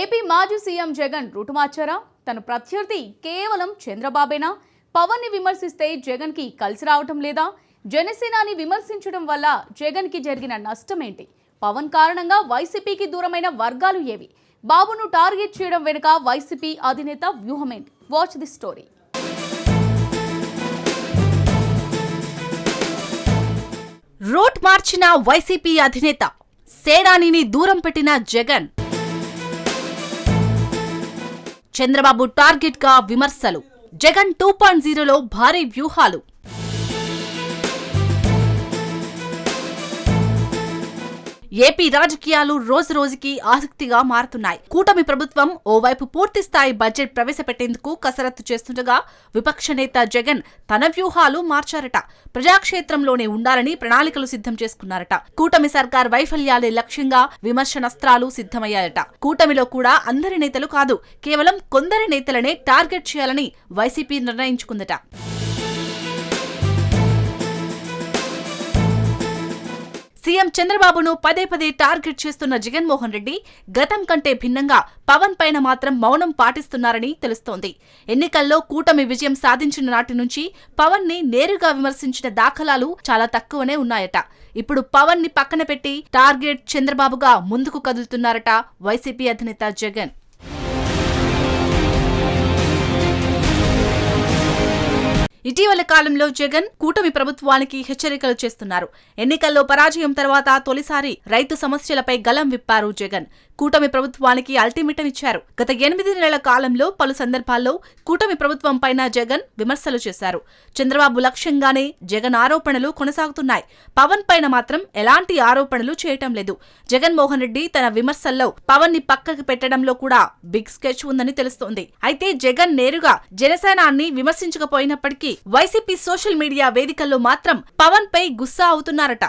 AP మాజీ CM Jagan route మార్చారా తన ప్రత్యర్థి కేవలం చంద్రబాబేనా? పవన్ని విమర్శిస్తే జగన్కి కలిసి రావటం లేదా? జనసేనాని విమర్శించడం వల్ల జగన్కి జరిగిన నష్టం ఏంటి పవన్ కారణంగా వైసీపీకి దూరమైన వర్గాలు ఏవి? బాబును టార్గెట్ చేయడం వెనుక వైసీపీ అధినేత వ్యూహమేంటి? Watch the story. రూట్ మార్చిన వైసీపీ అధినేత సేనానిని దూరం పెట్టిన జగన్ చంద్రబాబు టార్గెట్గా విమర్శలు. జగన్ టూ పాయింట్ జీరోలో భారీ వ్యూహాలు. ఏపీ రాజకీయాలు రోజు రోజుకి ఆసక్తిగా మారుతున్నాయి. కూటమి ప్రభుత్వం ఓవైపు పూర్తి స్థాయి బడ్జెట్ ప్రవేశపెట్టేందుకు కసరత్తు చేస్తుండగా విపక్ష నేత జగన్ తన వ్యూహాలు మార్చారట. ప్రజాక్షేత్రంలోనే ఉండాలని ప్రణాళికలు సిద్ధం చేసుకున్నారట. కూటమి సర్కార్ వైఫల్యాలే లక్ష్యంగా విమర్శనస్త్రాలు సిద్ధమయ్యాయట. కూటమిలో కూడా అందరి నేతలు కాదు కేవలం కొందరి నేతలనే టార్గెట్ చేయాలని వైసీపీ నిర్ణయించుకుందట. సీఎం చంద్రబాబును పదే పదే టార్గెట్ చేస్తున్న జగన్మోహన్ రెడ్డి గతం కంటే భిన్నంగా పవన్ పైన మాత్రం మౌనం పాటిస్తున్నారని తెలుస్తోంది. ఎన్నికల్లో కూటమి విజయం సాధించిన నాటి నుంచి పవన్ని నేరుగా విమర్శించిన దాఖలాలు చాలా తక్కువనే ఉన్నాయట. ఇప్పుడు పవన్ని పక్కన పెట్టి టార్గెట్ చంద్రబాబుగా ముందుకు కదులుతున్నారట వైసీపీ అధినేత జగన్. ఇటీవల కాలంలో జగన్ కూటమి ప్రభుత్వానికి హెచ్చరికలు చేస్తున్నారు. ఎన్నికల్లో పరాజయం తర్వాత తొలిసారి రైతు సమస్యలపై గలం విప్పారు జగన్. కూటమి ప్రభుత్వానికి అల్టిమేటం ఇచ్చారు. గత ఎనిమిది నెలల కాలంలో పలు సందర్భాల్లో కూటమి ప్రభుత్వం పైన జగన్ విమర్శలు చేశారు. చంద్రబాబు లక్ష్యంగానే జగన్ ఆరోపణలు కొనసాగుతున్నాయి. పవన్ పైన మాత్రం ఎలాంటి ఆరోపణలు చేయటం లేదు. జగన్మోహన్ రెడ్డి తన విమర్శల్లో పవన్ని పక్కకు పెట్టడంలో కూడా బిగ్ స్కెచ్ ఉందని తెలుస్తోంది. అయితే జగన్ నేరుగా జనసేనాన్ని విమర్శించకపోయినప్పటికీ వైసీపీ సోషల్ మీడియా వేదికల్లో మాత్రం పవన్ పై గుస్సా అవుతున్నారట.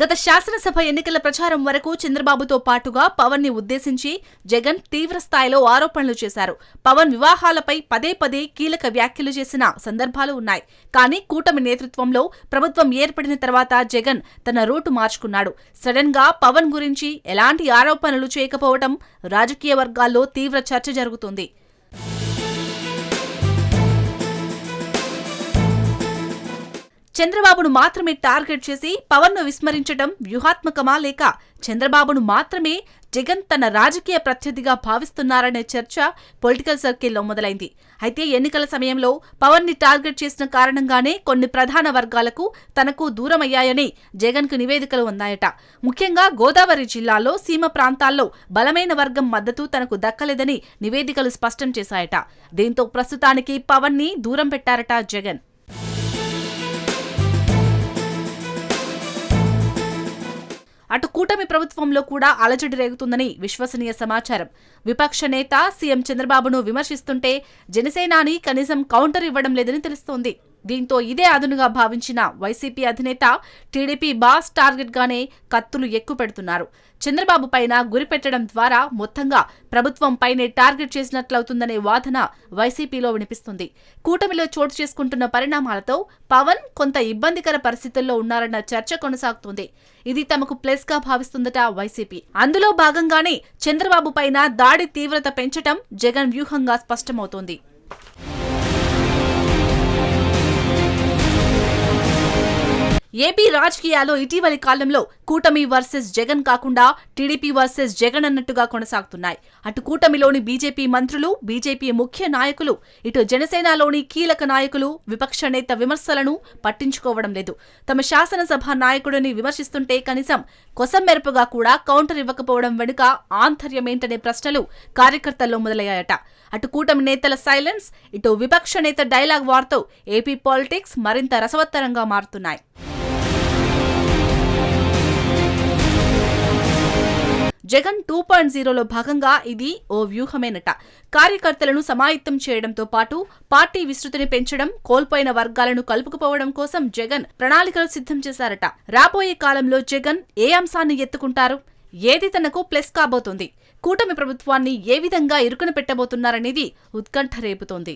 గత శాసనసభ ఎన్నికల ప్రచారం వరకు చంద్రబాబుతో పాటుగా పవన్ని ఉద్దేశించి జగన్ తీవ్ర స్థాయిలో ఆరోపణలు చేశారు. పవన్ వివాహాలపై పదే పదే కీలక వ్యాఖ్యలు చేసిన సందర్భాలు ఉన్నాయి. కానీ కూటమి నేతృత్వంలో ప్రభుత్వం ఏర్పడిన తర్వాత జగన్ తన రూటు మార్చుకున్నాడు. సడన్గా పవన్ గురించి ఎలాంటి ఆరోపణలు చేయకపోవడం రాజకీయ వర్గాల్లో తీవ్ర చర్చ జరుగుతుంది. చంద్రబాబును మాత్రమే టార్గెట్ చేసి పవన్ను విస్మరించడం వ్యూహాత్మకమా లేక చంద్రబాబును మాత్రమే జగన్ తన రాజకీయ ప్రత్యర్థిగా భావిస్తున్నారనే చర్చ పొలిటికల్ సర్కిల్లో మొదలైంది. అయితే ఎన్నికల సమయంలో పవన్ని టార్గెట్ చేసిన కారణంగానే కొన్ని ప్రధాన వర్గాలకు తనకు దూరమయ్యాయని జగన్కు నివేదికలు ఉన్నాయట. ముఖ్యంగా గోదావరి జిల్లాలో సీమ ప్రాంతాల్లో బలమైన వర్గం మద్దతు తనకు దక్కలేదని నివేదికలు స్పష్టం చేశాయట. దీంతో ప్రస్తుతానికి పవన్ని దూరం పెట్టారట జగన్. అటు కూటమి ప్రభుత్వంలో కూడా అలజడి రేగుతుందని విశ్వసనీయ సమాచారం. విపక్ష నేత సీఎం చంద్రబాబును విమర్శిస్తుంటే జనసేనాని కనీసం కౌంటర్ ఇవ్వడం లేదని తెలుస్తోంది. దీంతో ఇదే అదునుగా భావించిన వైసీపీ అధినేత టీడీపీ బాస్ టార్గెట్గానే కత్తులు ఎక్కువ పెడుతున్నారు చంద్రబాబు పైన గురిపెట్టడం ద్వారా మొత్తంగా ప్రభుత్వం పైనే టార్గెట్ చేసినట్లవుతుందనే వాదన వైసీపీలో వినిపిస్తుంది. కూటమిలో చోటు చేసుకుంటున్న పరిణామాలతో పవన్ కొంత ఇబ్బందికర పరిస్థితుల్లో ఉన్నారన్న చర్చ కొనసాగుతోంది. ఇది తమకు ప్లస్గా భావిస్తుందట వైసీపీ. అందులో భాగంగానే చంద్రబాబు పైన దాడి తీవ్రత పెంచటం జగన్ వ్యూహంగా స్పష్టమవుతోంది. ఏపీ రాజకీయాల్లో ఇటీవలి కాలంలో కూటమి వర్సెస్ జగన్ కాకుండా టీడీపీ వర్సెస్ జగన్ అన్నట్టుగా కొనసాగుతున్నాయి. అటు కూటమిలోని బీజేపీ మంత్రులు బీజేపీ ముఖ్య నాయకులు ఇటు జనసేనలోని కీలక నాయకులు విపక్ష నేత విమర్శలను పట్టించుకోవడం లేదు. తమ శాసనసభ నాయకుడిని విమర్శిస్తుంటే కనీసం కొసమెరుపుగా కూడా కౌంటర్ ఇవ్వకపోవడం వెనుక ఆంతర్యమేంటనే ప్రశ్నలు కార్యకర్తల్లో మొదలయ్యాయట. అటు కూటమి నేతల సైలెన్స్ ఇటు విపక్ష నేత డైలాగ్ వార్తో ఏపీ పాలిటిక్స్ మరింత రసవత్తరంగా మారుతున్నాయి. జగన్ టూ పాయింట్ జీరోలో భాగంగా ఇది ఓ వ్యూహమేనట. కార్యకర్తలను సమాయత్తం చేయడంతో పాటు పార్టీ విస్తృతిని పెంచడం కోల్పోయిన వర్గాలను కలుపుకుపోవడం కోసం జగన్ ప్రణాళికలు సిద్ధం చేశారట. రాబోయే కాలంలో జగన్ ఏ అంశాన్ని ఎత్తుకుంటారు? ఏది తనకు ప్లస్ కాబోతోంది? కూటమి ప్రభుత్వాన్ని ఏ విధంగా ఇరుకున పెట్టబోతున్నారనేది ఉత్కంఠ రేపుతోంది.